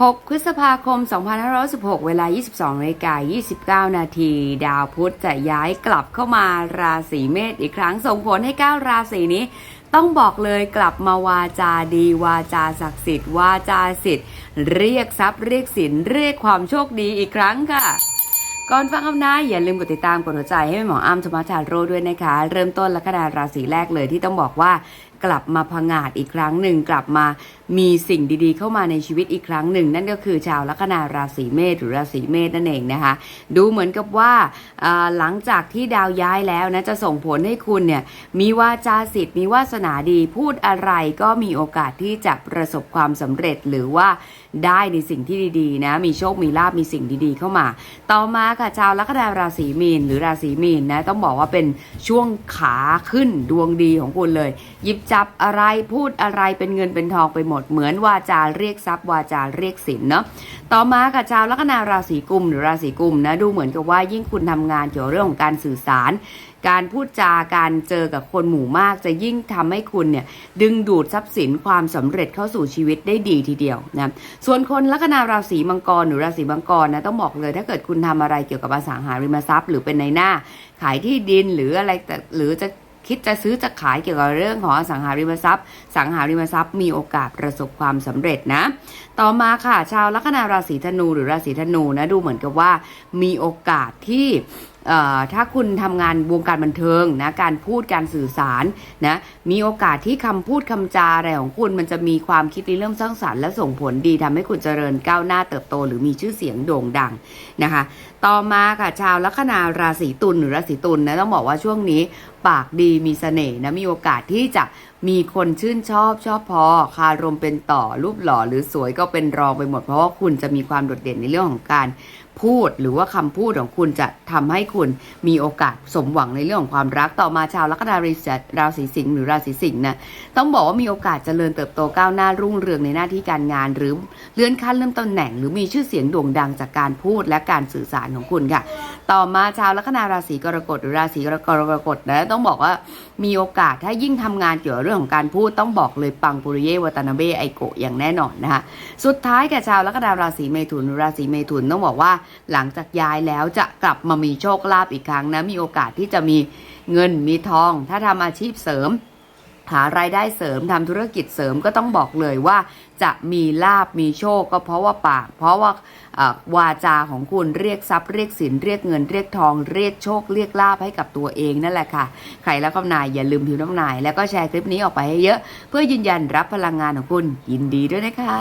6 พฤษภาคม 2516 เวลา 22นาฬิกา29 นาที ดาวพุธจะย้ายกลับเข้ามาราศีเมษอีกครั้ง ส่งผลให้ 9 ราศีนี้ ต้องบอกเลยกลับมาวาจาดี วาจาศักดิ์สิทธิ์ วาจาสิทธิ์ เรียกทรัพย์เรียกสิน เรียกความโชคดีอีกครั้งค่ะก่อนฟังคำนายอย่าลืมกดติดตามกดหัวใจให้แม่หมออ้ำธรรมชาโรด้วยนะคะ เริ่มต้นลัคนาราศีแรกเลยที่ต้องบอกว่า กลับมาพังาดอีกครั้งหนึ่ง กลับมามีสิ่งดีๆ เข้ามาในชีวิตอีกครั้งหนึ่ง นั่นก็คือชาวลัคนาราศีเมษหรือราศีเมษนั่นเองนะคะ ดูเหมือนกับว่าหลังจากที่ดาวย้ายแล้วนะจะส่งผลให้คุณเนี่ยมีวาจาสิทธิ์มีวาสนาดีพูดอะไรก็มีโอกาสที่จะประสบความสำเร็จหรือว่าได้ในสิ่งที่ดีๆนะมีโชคมีลาบมีสิ่งดีๆ เข้ามา ต่อมาค่ะชาวลัคนาราศีมีนหรือราศีมีนนะต้องบอกว่าเป็นช่วงขาขึ้นดวงดีของคุณเลย หยิบจับับอะไรพูดอะไรเป็นเงินเป็นทองไปหมดเหมือนวาจาเรียกทรัพย์วาจาเรียกสินเนาะต่อมาค่ะชาวลัคนาราศีกุมหรือราศีกุมนะดูเหมือนกับว่ายิ่งคุณทำงานเกี่ยวกับเรื่องของการสื่อสาร การพูดจาการเจอกับคนหมู่มากจะยิ่งทำให้คุณเนี่ยดึงดูดทรัพย์สินความสำเร็จเข้าสู่ชีวิตได้ดีทีเดียวนะส่วนคนลัคนาราศีมังกรหรือราศีมังกรนะต้องบอกเลยถ้าเกิดคุณทำอะไรเกี่ยวกับอสังหาริมทรัพย์ หรือเป็นในหน้าขายที่ดินหรืออะไรแต่หรือจะ คิดจะซื้อจะขายเกี่ยวกับเรื่องของอสังหาริมทรัพย์ สังหาริมทรัพย์มีโอกาสประสบความสำเร็จนะ ต่อมาค่ะ ชาวลัคนาราศีธนูหรือราศีธนูนะดูเหมือนกับว่ามีโอกาสที่ ถ้าคุณทำงานวงการบันเทิงนะการพูดการสื่อสารนะมีโอกาสที่คำพูดคำจาอะไรของคุณ มันจะมีความคิดริเริ่มสร้างสรรค์และส่งผลดีทำให้คุณเจริญก้าวหน้าเติบโต หรือมีชื่อเสียงโด่งดังนะคะ ต่อมาค่ะชาวลัคนาราศีตุลหรือราศีตุลนะต้องบอกว่าช่วงนี้ปากดีมีเสน่ห์นะมีโอกาสที่จะ มีคนชื่นชอบชอบพอคารมเป็นต่อรูปหล่อหรือสวยก็เป็นรองไปหมด เพราะว่าคุณจะมีความโดดเด่นในเรื่องของการพูดหรือว่าคำพูดของคุณจะทำให้คุณมีโอกาสสมหวังในเรื่องของความรักต่อมาชาวลัคนาราศีราศีสิงห์หรือราศีสิงห์นะต้องบอกว่ามีโอกาสเจริญเติบโตก้าวหน้ารุ่งเรืองในหน้าที่การงาน หรือเลื่อนขั้นเลื่อนตำแหน่ง หรือมีชื่อเสียงโด่งดังจากการพูดและการสื่อสารของคุณค่ะ ต่อมาชาวลัคนาราศีกรกฎหรือราศีกรกฎนะต้องบอกว่ามีโอกาสถ้ายิ่งทำงานเกี่ยวกับเรื่องของการพูดต้องบอกเลยปังปุริเยวาตนาเบไอโกะอย่างแน่นอนนะคะสุดท้ายแก่ชาวลัคนาราศีเมถุนหรือราศีเมถุนต้องบอกว่า หลังจากย้ายแล้วจะกลับมามีโชคลาภอีกครั้งนะมีโอกาสที่จะมีเงินมีทอง ถ้าทำอาชีพเสริม หารายได้เสริมทำธุรกิจเสริมก็ต้องบอกเลยว่า จะมีลาบมีโชคก็เพราะว่าปาก เพราะว่าวาจาของคุณเรียกทรัพย์เรียกสินเรียกเงินเรียกทอง เรียกโชคเรียกลาบให้กับตัวเองนั่นแหละค่ะ ใครแล้วคำนายอย่าลืมพิมพ์น้ำนาย แล้วก็แชร์คลิปนี้ออกไปให้เยอะ เพื่อยืนยันรับพลังงานของคุณยินดีด้วยนะคะ